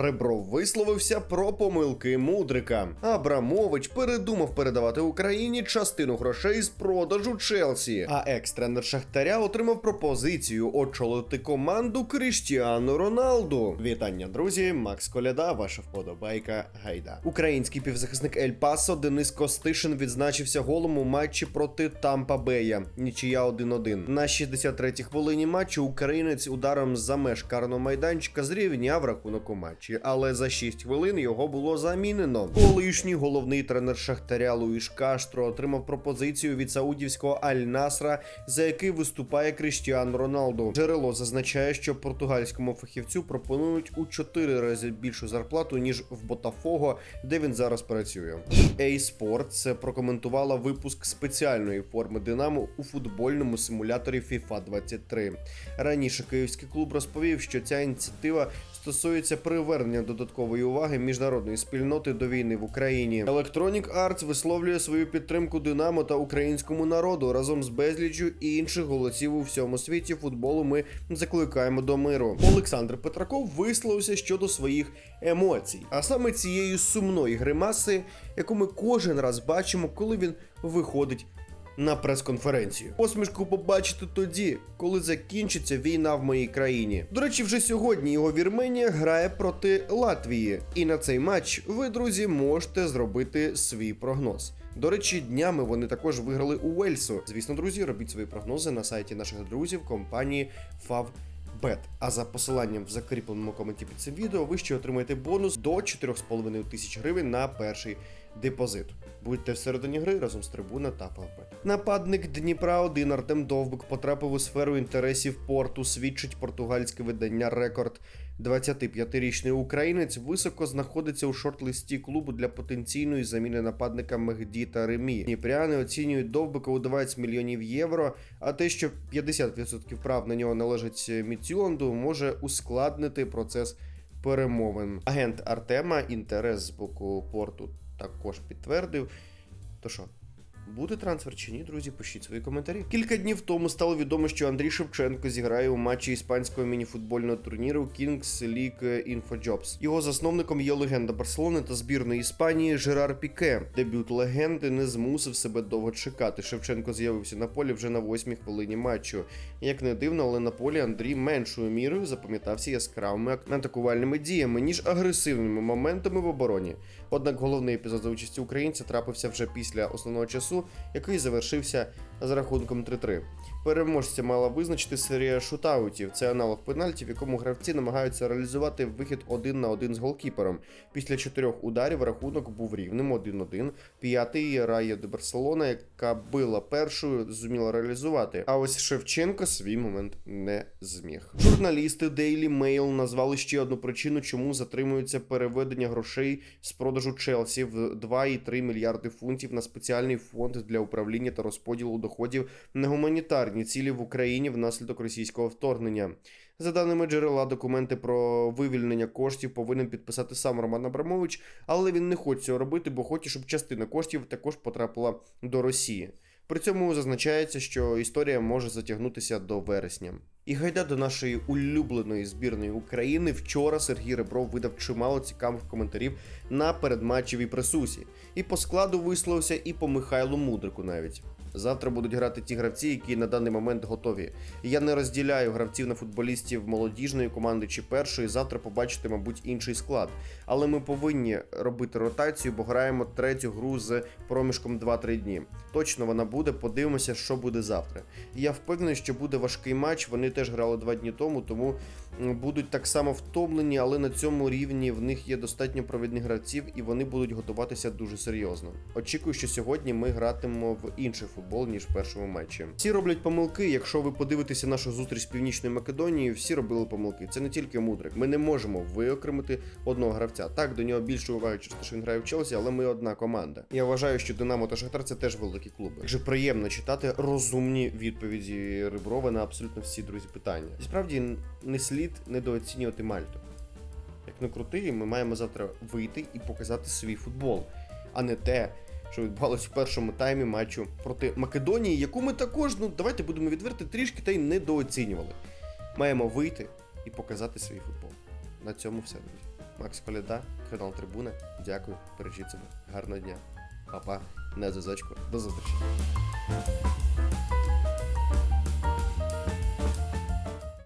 Ребров висловився про помилки мудрика. Абрамович передумав передавати Україні частину грошей з продажу Челсі. А екс-тренер Шахтаря отримав пропозицію очолити команду Кріштіану Роналду. Вітання, друзі! Макс Коляда, ваша вподобайка гайда. Український півзахисник Ель Пасо Денис Костишин відзначився голом у матчі проти Тампа Бея. Нічия 1-1. На 63-й хвилині матчу українець ударом за меж карного майданчика зрівняв рахунок у матчі, але за 6 хвилин його було замінено. Колишній головний тренер Шахтаря Луїш Каштро отримав пропозицію від саудівського Аль-Насра, за який виступає Кріштіан Роналду. Джерело зазначає, що португальському фахівцю пропонують у 4 рази більшу зарплату ніж в Ботафого, де він зараз працює. EA Sports прокоментувала випуск спеціальної форми Динамо у футбольному симуляторі FIFA 23. Раніше київський клуб розповів, що ця ініціатива стосується привернення додаткової уваги міжнародної спільноти до війни в Україні. Electronic Arts висловлює свою підтримку Динамо та українському народу разом з безліччю інших голосів у всьому світі футболу. Ми закликаємо до миру. Олександр Петраков висловився щодо своїх емоцій, а саме цієї сумної гримаси, яку ми кожен раз бачимо, коли він виходить на прес-конференцію. Посмішку побачите тоді, коли закінчиться війна в моїй країні. До речі, вже сьогодні його Вірменія грає проти Латвії, і на цей матч ви, друзі, можете зробити свій прогноз. До речі, днями вони також виграли у Уельсу. Звісно, друзі, робіть свої прогнози на сайті наших друзів компанії Fav. Бет. А за посиланням в закріпленому коменті під цим відео ви ще отримаєте бонус до 4,5 тисяч гривень на перший депозит. Будьте всередині гри разом з трибуна та ПВП. Нападник Дніпра 1 Артем Довбик потрапив у сферу інтересів порту. Свідчить португальське видання Рекорд. 25-річний українець високо знаходиться у шорт-листі клубу для потенційної заміни нападника Мегді та Ремі. Дніпряни оцінюють Довбика у 20 мільйонів євро. А те, що 50% прав на нього належить Міцюланду, може ускладнити процес перемовин. Агент Артема інтерес з боку порту також підтвердив. То що? Буде трансфер чи ні, друзі? Пишіть свої коментарі. Кілька днів тому стало відомо, що Андрій Шевченко зіграє у матчі іспанського мініфутбольного турніру Kings League InfoJobs. Його засновником є легенда Барселони та збірної Іспанії Жерар Піке. Дебют легенди не змусив себе довго чекати. Шевченко з'явився на полі вже на восьмій хвилині матчу. Як не дивно, але на полі Андрій меншою мірою запам'ятався яскравими атакувальними діями, ніж агресивними моментами в обороні. Однак головний епізод за участі українця трапився вже після основного часу, який завершився з рахунком 3-3. Переможця мала визначити серія шутаутів. Це аналог пенальті, в якому гравці намагаються реалізувати вихід один на один з голкіпером. Після чотирьох ударів рахунок був рівним 1-1. П'ятий Рая де Барселона, яка била першою, зуміла реалізувати. А ось Шевченко свій момент не зміг. Журналісти Daily Mail назвали ще одну причину, чому затримується переведення грошей з продажу Челсі в 2,3 мільярди фунтів на спеціальний фонд для управління та розподілу доходів на гуманітарні цілі в Україні внаслідок російського вторгнення. За даними джерела, документи про вивільнення коштів повинен підписати сам Роман Абрамович, але він не хоче цього робити, бо хоче, щоб частина коштів також потрапила до Росії. При цьому зазначається, що історія може затягнутися до вересня. І гайда до нашої улюбленої збірної України. Вчора Сергій Ребров видав чимало цікавих коментарів на передматчевій пресусі. І по складу висловився, і по Михайлу Мудрику навіть. Завтра будуть грати ті гравці, які на даний момент готові. Я не розділяю гравців на футболістів молодіжної команди чи першої. Завтра побачите, мабуть, інший склад. Але ми повинні робити ротацію, бо граємо третю гру з проміжком 2-3 дні. Точно вона буде. Подивимося, що буде завтра. Я впевнений, що буде важкий матч. Вони теж грали два дні тому, тому будуть так само втомлені, але на цьому рівні в них є достатньо провідних гравців, і вони будуть готуватися дуже серйозно. Очікую, що сьогодні ми гратимемо в інший футбол ніж в першому матчі. Всі роблять помилки. Якщо ви подивитеся нашу зустріч з Північною Македонією, всі робили помилки. Це не тільки мудрик. Ми не можемо виокремити одного гравця. Так, до нього більше уваги через те, що він грає в Челсі, але ми одна команда. Я вважаю, що Динамо та Шахтар це теж великі клуби. Дуже приємно читати розумні відповіді Риброва на абсолютно всі друзі питання. І справді не слід недооцінювати Мальту. Як не крути, ми маємо завтра вийти і показати свій футбол, а не те, що відбувалось в першому таймі матчу проти Македонії, яку ми також, ну давайте будемо відверти, трішки та й недооцінювали. Маємо вийти і показати свій футбол. На цьому все, друзі. Макс Коляда, канал Трибуна. Дякую, бережіть себе. Гарного дня. Па-па, на зв'язочку. До зустрічі.